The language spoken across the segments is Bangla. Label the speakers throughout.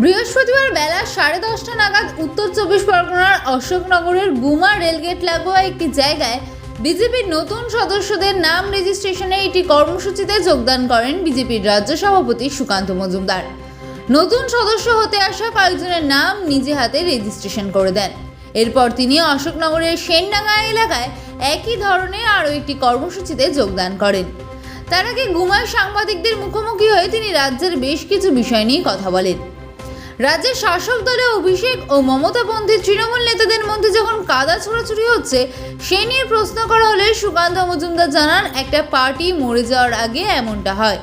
Speaker 1: বৃহস্পতিবার বেলা সাড়ে দশটা নাগাদ উত্তর চব্বিশ পরগনার অশোকনগরের গুমা রেলগেট লাগোয়া একটি জায়গায় বিজেপির নতুন সদস্যদের নাম রেজিস্ট্রেশনে একটি কর্মসূচিতে যোগদান করেন বিজেপির রাজ্য সভাপতি সুকান্ত মজুমদার। নতুন সদস্য হতে আসা কয়েকজনের নাম নিজে হাতে রেজিস্ট্রেশন করে দেন। এরপর তিনি অশোকনগরের সেনডাঙ্গা এলাকায় একই ধরনের আরও একটি কর্মসূচিতে যোগদান করেন। তার আগে গুমায় সাংবাদিকদের মুখোমুখি হয়ে তিনি রাজ্যের বেশ কিছু বিষয় নিয়ে কথা বলেন। রাজ্যের শাসক দলে অভিষেক ও মমতাপন্থী তৃণমূল নেতাদের মধ্যে যখন কাদা ছোড়াছুড়ি হচ্ছে, সে নিয়ে প্রশ্ন করা হলে সুকান্ত মজুমদার জানান, একটা পার্টি মরে যাওয়ার আগে এমনটা হয়।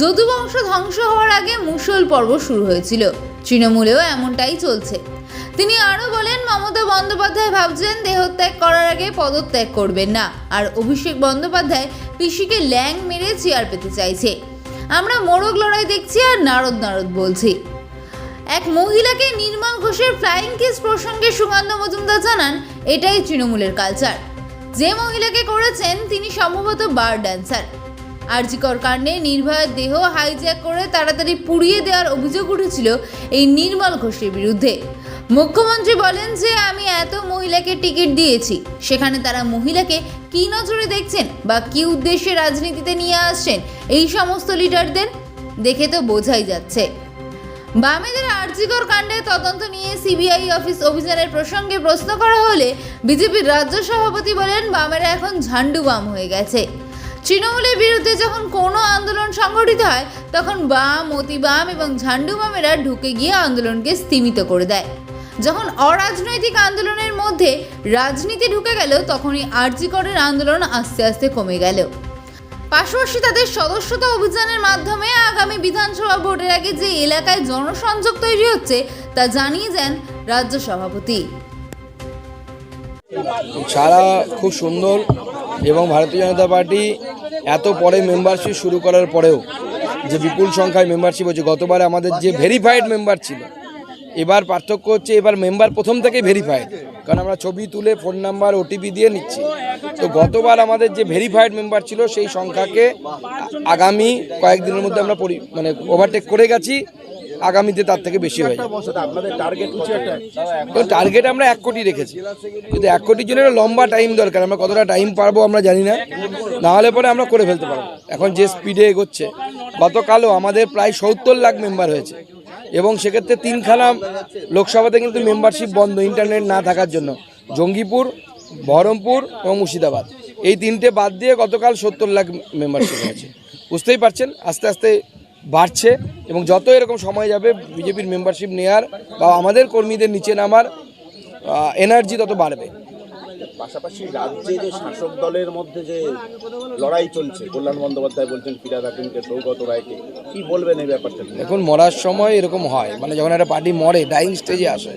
Speaker 1: যদু বংশ ধ্বংস হওয়ার আগে মুসল পর্ব শুরু হয়েছিল। তৃণমূলেও এমনটাই চলছে। তিনি আরও বলেন, মমতা বন্দ্যোপাধ্যায় ভাবছেন, দেহত্যাগ করার আগে পদত্যাগ করবেন না। আর অভিষেক বন্দ্যোপাধ্যায় পিসিকে ল্যাং মেরে চেয়ার পেতে চাইছে। আমরা মোরগ লড়াই দেখছি আর নারদ নারদ বলছি। এক মহিলাকে নির্মল ঘোষের ফ্লাইং কিস প্রসঙ্গে সুগন্ধ মজুমদার জানান, এটাই তৃণমূলের কালচার যে মহিলাকে করেছেন, তিনি সম্ভবত বার ড্যান্সার আরজিকর কাণ্ডে নির্ভয়ের দেহ হাইজ্যাক করে তাড়াতাড়ি পুড়িয়ে দেওয়ার অভিযোগ উঠেছিল এই নির্মল ঘোষের বিরুদ্ধে। মুখ্যমন্ত্রী বলেন যে, আমি এত মহিলাকে টিকিট দিয়েছি। সেখানে তারা মহিলাকে কী নজরে দেখছেন বা কী উদ্দেশ্যে রাজনীতিতে নিয়ে আসছেন? এই সমস্ত লিডারদের দেখে তো বোঝাই যাচ্ছে। বামেদের আর্জিকর কাণ্ডে তদন্ত নিয়ে সিবিআই অফিস অভিযানের প্রসঙ্গে প্রশ্ন করা হলে বিজেপির রাজ্য সভাপতি বলেন, বামেরা এখন ঝান্ডু বাম হয়ে গেছে। তৃণমূলের বিরুদ্ধে যখন কোনো আন্দোলন সংগঠিত হয়, তখন বাম, অতিবাম এবং ঝান্ডু বামেরা ঢুকে গিয়ে আন্দোলনকে স্তীমিত করে দেয়। যখন অরাজনৈতিক আন্দোলনের মধ্যে রাজনীতি ঢুকে গেল, তখনই আর্জিকরের আন্দোলন আস্তে আস্তে কমে গেল। পাশাপাশি তাদের সদস্যতা অভিযানের মাধ্যমে আগামী বিধানসভা ভোটের আগে যে এলাকায় জনসংযোগ তৈরি হচ্ছে, তা জানিয়ে দেন রাজ্য সভাপতি।
Speaker 2: ছাড়া খুব সুন্দর এবং ভারতীয় জনতা পার্টি এত পরে মেম্বারশিপ শুরু করার পরেও যে বিপুল সংখ্যায় মেম্বারশিপ হচ্ছে, গতবার আমাদের যে ভেরিফাইড মেম্বার ছিল, এবার পার্থক্য হচ্ছে এবার মেম্বার প্রথম থেকেই ভেরিফাইড কারণ আমরা ছবি তুলে ফোন নাম্বার ওটিপি দিয়ে নিচ্ছি। তো গতবার আমাদের যে ভেরিফাইড মেম্বার ছিল সেই সংখ্যাকে আগামী কয়েকদিনের মধ্যে আমরা মানে ওভারটেক করে গেছি। আগামীতে তার থেকে বেশি হয়ে যাবে
Speaker 3: টার্গেট কিছু একটা?
Speaker 2: তো টার্গেট আমরা এক কোটি রেখেছি। কিন্তু এক কোটির জন্য লম্বা টাইম দরকার। আমরা কতটা টাইম পারব আমরা জানি না। না হলে পরে আমরা করে ফেলতে পারব। এখন যে স্পিডে এগোচ্ছে গতকালও আমাদের প্রায় সত্তর লাখ মেম্বার হয়েছে। এবং সেক্ষেত্রে তিনখানা লোকসভাতে কিন্তু মেম্বারশিপ বন্ধ ইন্টারনেট না থাকার জন্য। জঙ্গিপুর, বহরমপুর এবং মুর্শিদাবাদ। এই তিনটে বাদ দিয়ে গতকাল সত্তর লাখ মেম্বারশিপ হয়েছে। বুঝতেই পারছেন, আস্তে আস্তে বাড়ছে এবং যত এরকম সময় যাবে, বিজেপির মেম্বারশিপ নেওয়ার বা আমাদের কর্মীদের নিচে নামার এনার্জি তত বাড়বে।
Speaker 3: পাশাপাশি রাজ্যে যে শাসক দলের মধ্যে যে লড়াই চলছে, কল্যাণ বন্দ্যোপাধ্যায় বলছেন ফিরাদ হাকিমকে সৌগত রায়কে, কি বলবেন এই ব্যাপারটা
Speaker 2: এখন মরার সময় এরকম হয়। মানে যখন একটা পার্টি মরে ডাইং স্টেজে আসে।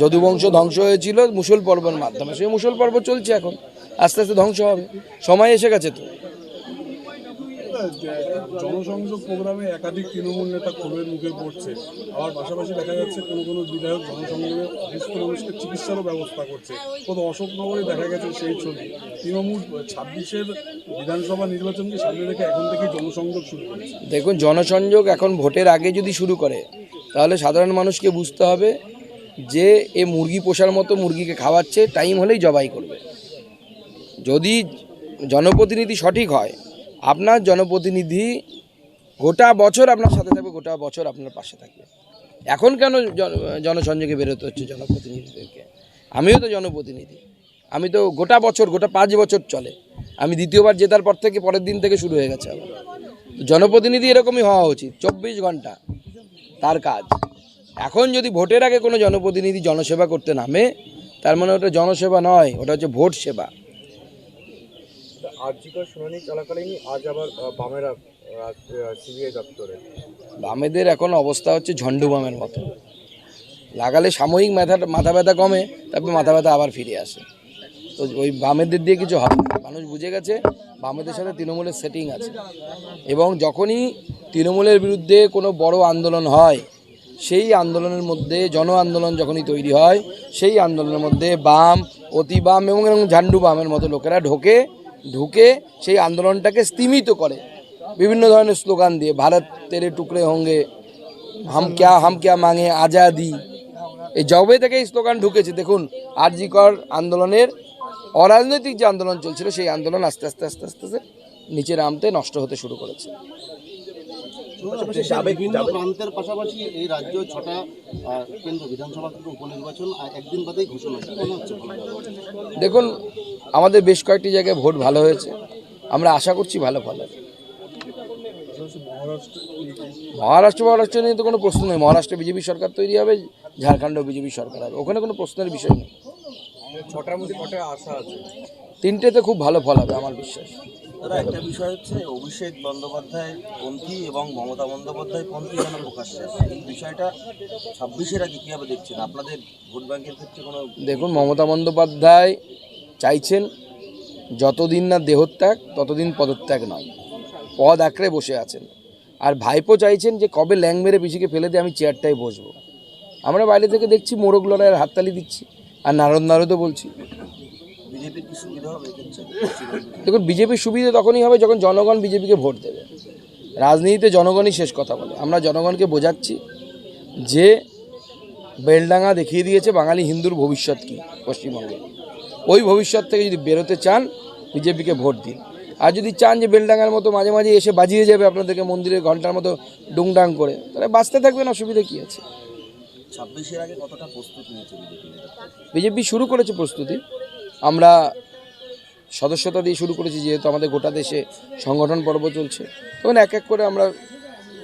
Speaker 2: যদুবংশ ধ্বংস হয়েছিল, মুসল পর্বের মাধ্যমে। সেই মুসল পর্ব চলছে এখন। আস্তে আস্তে ধ্বংস হবে। সময় এসে গেছে তো।
Speaker 4: জনসংযোগ প্রোগ্রামে একাধিক তৃণমূল নেতা ক্ষোভের মুখে পড়ছে? আবার পাশাপাশি দেখা যাচ্ছে কোনো কোনো বিধায়ক জনসংযোগে অসুস্থ মানুষকে চিকিৎসারও ব্যবস্থা করছে। কত অশোকনগরে দেখা গেছে সেই ছবি। তৃণমূল ছাব্বিশের বিধানসভা নির্বাচনকে সামনে রেখে এখন থেকে জনসংযোগ শুরু করেছে?
Speaker 2: দেখুন, জনসংযোগ এখন ভোটের আগে যদি শুরু করে, তাহলে সাধারণ মানুষকে বুঝতে হবে যে এ মুরগি পোষার মতো মুরগিকে খাওয়াচ্ছে, টাইম হলেই জবাই করবে। যদি জনপ্রতিনিধি সঠিক হয় আপনার জনপ্রতিনিধি গোটা বছর আপনার সাথে থাকবে, গোটা বছর আপনার পাশে থাকবে। এখন কেন জন- জনসংযোগে বেরোতে হচ্ছে জনপ্রতিনিধিদেরকে? আমিও তো জনপ্রতিনিধি। আমি তো গোটা বছর, গোটা পাঁচ বছর চলে। আমি দ্বিতীয়বার জেতার পর থেকে পরের দিন থেকে শুরু হয়ে গেছে আমার জনপ্রতিনিধি এরকমই হওয়া উচিত, চব্বিশ ঘণ্টা তার কাজ। এখন যদি ভোটের আগে কোনো জনপ্রতিনিধি জনসেবা করতে নামে, তার মানে ওটা জনসেবা নয়, ওটা হচ্ছে ভোট সেবা।
Speaker 5: আর্জিকর শুনানি চলাকালীন আজ আবার সিবিআই দপ্তরে।
Speaker 2: বামেদের এখন অবস্থা হচ্ছে ঝন্ডু বামের মতো। লাগালে সাময়িক মাথা মাথা ব্যথা কমে, তারপর মাথা ব্যথা আবার ফিরে আসে। তো ওই বামেদের দিয়ে কিছু হবে মানুষ বুঝে গেছে বামেদের সাথে তৃণমূলের সেটিং আছে। এবং যখনই তৃণমূলের বিরুদ্ধে কোনো বড় আন্দোলন হয়, সেই আন্দোলনের মধ্যে, জন আন্দোলন যখনই তৈরি হয়, সেই আন্দোলনের মধ্যে বাম, অতি বাম এবং এবং ঝান্ডু বামের মতো লোকেরা ঢোকে ঢুকে সেই আন্দোলনটাকে স্তিমিত করে। বিভিন্ন ধরনের স্লোগান দিয়ে, ভারত তেরে টুকরে হোঙ্গে হাম ক্যা হাম ক্যা মাঙে আজাদি। এই জবে থেকে এই স্লোগান ঢুকেছে। দেখুন, আরজিকর আন্দোলনের অরাজনৈতিক যে আন্দোলন চলছিল, সেই আন্দোলন আস্তে আস্তে আস্তে আস্তে আস্তে নিচে নামতে নষ্ট হতে শুরু করেছে।
Speaker 6: বিভিন্ন প্রান্তের পাশাপাশি এই রাজ্য ছটা কেন্দ্র বিধানসভা কেন্দ্র উপনির্বাচন একদিন বাদেই ঘোষণা হচ্ছে?
Speaker 2: দেখুন আমাদের বেশ কয়েকটি জায়গায় ভোট ভালো হয়েছে। আমরা আশা করছি ভালো ফল হবে।
Speaker 4: মহারাষ্ট্র
Speaker 2: মহারাষ্ট্র মহারাষ্ট্র নিয়ে তো কোনো প্রশ্ন নেই। মহারাষ্ট্রে বিজেপি সরকার তৈরি হবে ঝাড়খণ্ডেও বিজেপি সরকার হবে। ওখানে কোনো প্রশ্নের বিষয় নেই।
Speaker 5: ছটার মধ্যে কটা আশা আছে?
Speaker 2: তিনটেতে খুব ভালো ফল হবে আমার বিশ্বাস।
Speaker 7: দাদা, একটা বিষয় হচ্ছে, অভিষেক বন্দ্যোপাধ্যায় পন্থী এবং মমতা বন্দ্যোপাধ্যায় পন্থী যেন প্রকাশ্যে এই বিষয়টা ছাব্বিশের আগে কীভাবে দেখছেন? আপনাদের ভোট ব্যাংকের ক্ষেত্রে কোনো
Speaker 2: দেখুন, মমতা বন্দ্যোপাধ্যায় চাইছেন, যতদিন না দেহত্যাগ ততদিন পদত্যাগ নয়। পদ আঁকড়ে বসে আছেন। আর ভাইপো চাইছেন যে কবে ল্যাং মেরে পিছিয়ে ফেলে দিয়ে আমি চেয়ারটায় বসবো। আমরা বাইরে থেকে দেখছি, মোরগ লড়াইয়ের হাততালি দিচ্ছি। আর নারদ নারদও বলছি
Speaker 7: কি সুবিধা হবে
Speaker 2: দেখুন বিজেপির সুবিধা তখনই হবে যখন জনগণ বিজেপিকে ভোট দেবে। রাজনীতিতে জনগণই শেষ কথা বলে। আমরা জনগণকে বোঝাচ্ছি যে বেলডাঙ্গা দেখিয়ে দিয়েছে বাঙালি হিন্দুর ভবিষ্যৎ কী পশ্চিমবঙ্গে। ওই ভবিষ্যৎ থেকে যদি বেরোতে চান বিজেপিকে ভোট দিন। আর যদি চান যে বেলডাঙ্গার মতো মাঝে মাঝে এসে বাজিয়ে যাবে আপনাদেরকে মন্দিরের ঘণ্টার মতো ডুংডাং করে তাহলে বাঁচতে থাকবেন অসুবিধা কী আছে?
Speaker 7: ছাব্বিশের আগে কতটা প্রস্তুত নিয়েছে
Speaker 2: বিজেপি শুরু করেছে প্রস্তুতি। আমরা সদস্যতা দিয়ে শুরু করেছি, যেহেতু আমাদের গোটা দেশে সংগঠন পর্ব চলছে। তখন এক এক করে আমরা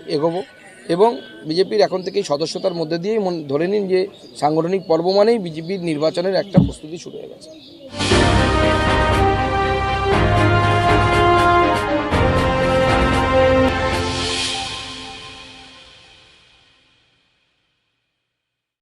Speaker 2: এগোবো এবং বিজেপির এখন থেকেই সদস্যতার মধ্যে দিয়েই মন- ধরে নিন যে সাংগঠনিক পর্ব মানেই বিজেপির নির্বাচনের একটা প্রস্তুতি শুরু হয়ে গেছে।